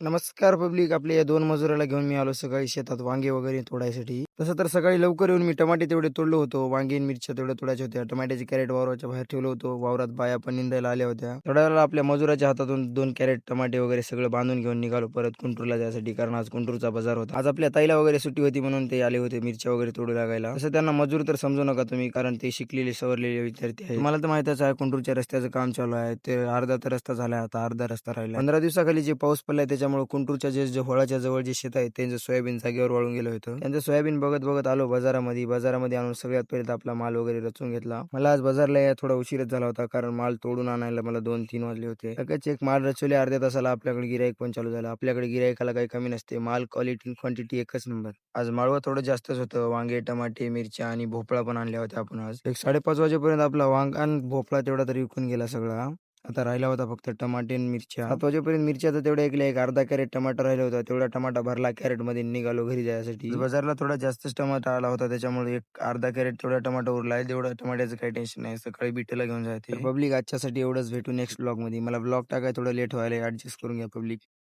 नमस्कार पब्लिक आपल्या या दोन मजुराला घेऊन मी आलो सकाळी शेतात वांगे वगैरे तोडायसाठी. तसं तर सकाळी लवकर येऊन मी टमाटे तेवढे तोडलो होतो. वांगे मिरच्या तेवढ्या तोडायच्या होत्या. टमाट्याचे कॅरेट वावराच्या बाहेर ठेवलं होतो. वावरात बाया पण निंदायला आल्या होत्या. थोड्या आपल्या मजुराच्या हातातून दोन कॅरेट टमाटे वगैरे सगळं बांधून घेऊन निघालो. परत कुंटूरला जायसाठी कारण आज कुंटूरचा बाजार होता. आज आपल्या ताईला वगैरे सुट्टी होती म्हणून ते आले होते मिरच्या वगैरे तोडू लागायला. तसं त्यांना मजूर तर समजू नका तुम्ही कारण ते शिकलेले सवरलेले विद्यार्थी आहे मला तर माहितच आहे कुंटूरच्या रस्त्याचं काम चालू आहे. ते अर्धा तर रस्ता झाला आता अर्धा रस्ता राहिला पंधरा दिवसाखाली जे पाऊस पडलाय त्याच्यामुळे कुंटूरच्या जे जे होळाच्या जवळ जे शेत आहे त्यांचं सोयाबीन जागेवर वाळून गेलं होतं. त्यांचं सोयाबीन बघत बघत आलो बाजारामध्ये. बाजारामध्ये आणून सगळ्यात पहिले आपला माल वगैरे रचून घेतला. मला आज बाजारला या थोडा उशीरच झाला होता कारण माल तोडून आणायला मला दोन तीन वाजले होते. लगेच एक माल रचवले अर्ध्या तासाला आपल्याकडे गिराईक पण चालू झाला. आपल्याकडे गिराईकाला काही कमी नसते. माल क्वालिटी क्वांटिटी एकच नंबर आज माळवा थोडं जास्तच होतं. वांगे टमाटे मिरच्या आणि भोपळा पण आणल्या होत्या आपण आज. एक साडेपाच वाजेपर्यंत आपला वांगा आणि भोपळा तेवढा तरी विकून गेला सगळा. आता राहिला होता फक्त टमाटे आणि मिरच्या. सात वाजेपर्यंत मिरच्याचा तेवढा एक एक अर्धा कॅरेट टमाटर राहिला होता. तेवढा टमाटा भरला कॅरेटमध्ये निघालो घरी जायसाठी. बाजारला थोडा जास्तच टमाटा आला होता. त्याच्यामुळे एक अर्धा कॅरेट तेवढा टमाटा उरला आहे. तेवढा टमाट्याचं काही टेन्शन नाही. सकाळी बिटेला घेऊन जायचे पब्लिक आजच्यासाठी एवढंच भेटू नेक्स्ट ब्लॉगमध्ये. मला ब्लॉग टाकाय थोडं लेट व्हायला ऍडजस्ट करून घ्या पब्लिक.